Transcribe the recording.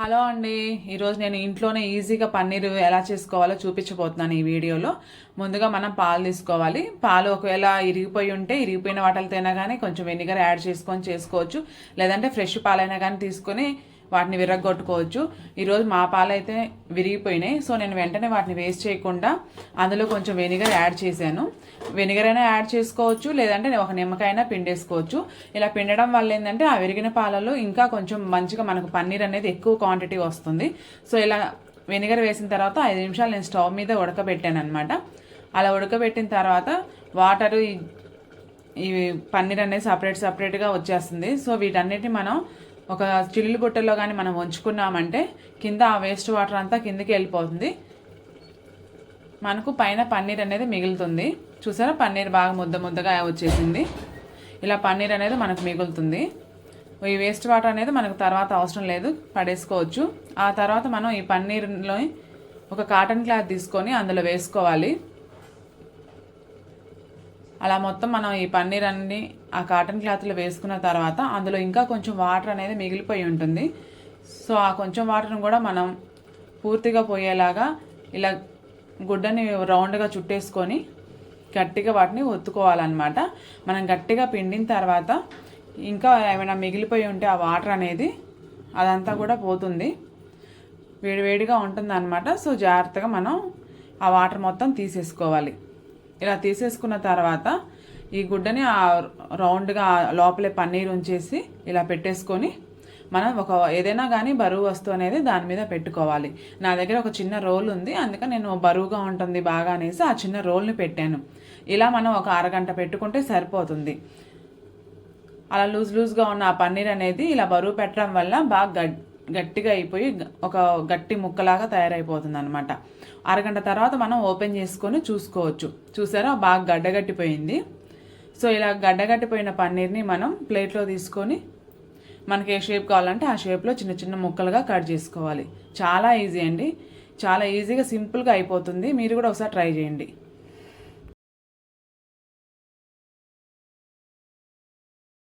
Hello అండి. ఈరోజు నేను ఇంట్లోనే ఈజీగా పన్నీర్ ఎలా చేసుకోవాలో చూపించబోతున్నాను ఈ వీడియోలో. ముందుగా మనం పాలు తీసుకోవాలి. పాలు ఒకవేళ ఇరిగిపోయి ఉంటే ఇరిగిపోయిన వాటలు కానీ కొంచెం వెనిగర్ యాడ్ చేసుకొని చేసుకోవచ్చు. లేదంటే ఫ్రెష్ పాలైనా కానీ తీసుకొని వాటిని విరగొట్టుకోవచ్చు ఈరోజు మా పాలైతే విరిగిపోయినాయి. సో నేను వెంటనే వాటిని వేస్ట్ చేయకుండా అందులో కొంచెం వెనిగర్ యాడ్ చేశాను. వెనిగర్ అయినా యాడ్ చేసుకోవచ్చు లేదంటే ఒక నిమ్మకాయ పిండేసుకోవచ్చు. ఇలా పిండడం వల్ల ఏంటంటే ఆ విరిగిన పాలలో ఇంకా కొంచెం మంచిగా మనకు పన్నీర్ అనేది ఎక్కువ క్వాంటిటీ వస్తుంది. సో ఇలా వెనిగర్ వేసిన తర్వాత ఐదు నిమిషాలు నేను స్టవ్ మీద ఉడకబెట్టాను అనమాట అలా ఉడకబెట్టిన తర్వాత వాటరు ఈ పన్నీర్ అనేది సపరేట్ సపరేట్గా వచ్చేస్తుంది. సో వీటన్నిటిని మనం ఒక చిల్లు బుట్టలో కానీ మనం ఉంచుకున్నామంటే కింద ఆ వేస్ట్ వాటర్ అంతా కిందకి వెళ్ళిపోతుంది. మనకు పైన పన్నీర్ అనేది మిగులుతుంది. చూసారా? పన్నీర్ బాగా ముద్ద ముద్దగా వచ్చేసింది. ఇలా పన్నీర్ అనేది మనకు మిగులుతుంది. ఈ వేస్ట్ వాటర్ అనేది మనకు తర్వాత అవసరం లేదు. పడేసుకోవచ్చు. ఆ తర్వాత మనం ఈ పన్నీర్లో ఒక కాటన్ క్లాత్ తీసుకొని అందులో వేసుకోవాలి. అలా మొత్తం మనం ఈ పన్నీర్ అన్ని ఆ కాటన్ క్లాత్లో వేసుకున్న తర్వాత అందులో ఇంకా కొంచెం వాటర్ అనేది మిగిలిపోయి ఉంటుంది. సో ఆ కొంచెం వాటర్ని కూడా మనం పూర్తిగా పోయేలాగా ఇలా గుడ్డని రౌండ్గా చుట్టేసుకొని గట్టిగా వాటిని ఒత్తుకోవాలన్నమాట. మనం గట్టిగా పిండిన తర్వాత ఇంకా ఏమైనా మిగిలిపోయి ఉంటే ఆ వాటర్ అనేది అదంతా కూడా పోతుంది. వేడివేడిగా ఉంటుంది అనమాట సో జాగ్రత్తగా మనం ఆ వాటర్ మొత్తం తీసేసుకోవాలి. ఇలా తీసేసుకున్న తర్వాత ఈ గుడ్డని రౌండ్గా లోపలే పన్నీర్ ఉంచేసి ఇలా పెట్టేసుకొని మనం ఒక ఏదైనా కానీ బరువు వస్తువు అనేది దాని మీద పెట్టుకోవాలి. నా దగ్గర ఒక చిన్న రోల్ ఉంది. అందుకని నేను బరువుగా ఉంటుంది బాగా అనేసి ఆ చిన్న రోల్ని పెట్టాను. ఇలా మనం ఒక అరగంట పెట్టుకుంటే సరిపోతుంది. అలా లూజ్ లూజ్గా ఉన్న ఆ పన్నీర్ అనేది ఇలా బరువు పెట్టడం వల్ల బాగా గట్టిగా అయిపోయి ఒక గట్టి ముక్కలాగా తయారైపోతుంది అనమాట అరగంట తర్వాత మనం ఓపెన్ చేసుకొని చూసుకోవచ్చు. చూసారా? బాగా గడ్డగట్టిపోయింది. సో ఇలా గడ్డగట్టిపోయిన పన్నీర్ని మనం ప్లేట్లో తీసుకొని మనకి ఏ షేప్ కావాలంటే ఆ షేప్లో చిన్న చిన్న ముక్కలుగా కట్ చేసుకోవాలి. చాలా ఈజీ అండి. చాలా ఈజీగా సింపుల్గా అయిపోతుంది. మీరు కూడా ఒకసారి ట్రై చేయండి.